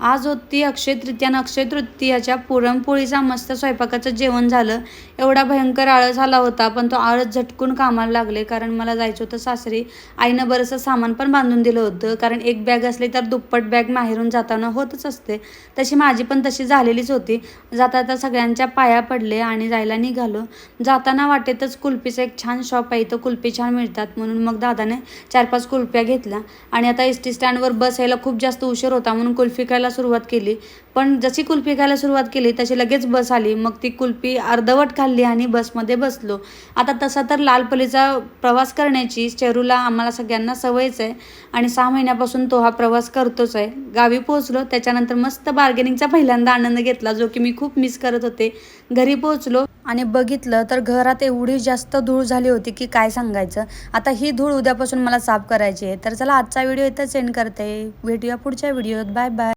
आज होती अक्षय तृतीया आणि अक्षय तृतीयाच्या पुरणपोळीचा मस्त स्वयंपाकाचं जेवण झालं. एवढा भयंकर आळस आला होता पण तो आळस झटकून कामाला लागले. कारण मला जायचं होतं सासरी. आईनं बरंचसं सामान पण बांधून दिलं होतं. कारण एक बॅग असली तर दुप्पट बॅग माहेरून जाताना होतच असते. तशी माझी पण तशी झालेलीच होती. जाता जाता सगळ्यांच्या पाया पडले आणि जायला निघालो. जाताना वाटेतच कुल्फीचं एक छान शॉप आहे. तर कुल्फी छान मिळतात. म्हणून मग दादाने चार पाच कुल्फ्या घेतल्या. आणि आता एस टी स्टँडवर बस यायला खूप जास्त उशीर होता. म्हणून कुल्फी खायला सुरुवात केली. पण जशी कुल्फी खायला सुरुवात केली तशी लगेच बस आली. मग ती कुल्फी अर्धवट खाल्ली आणि बसमध्ये बसलो. आता तसा तर लालपलीचा प्रवास करण्याची चेरूला आम्हाला सगळ्यांना सवयच आहे आणि सहा महिन्यापासून तो हा प्रवास करतोच आहे. गावी पोहोचलो त्याच्यानंतर मस्त बार्गेनिंगचा पहिल्यांदा आनंद घेतला जो की मी खूप मिस करत होते. घरी पोहोचलो आणि बघितलं तर घरात एवढी जास्त धूळ झाली होती की काय सांगायचं. आता ही धूळ उद्यापासून मला साफ करायची आहे. तर चला आजचा व्हिडिओ इथं सेंड करते. भेटूया पुढच्या व्हिडिओत. Bye bye.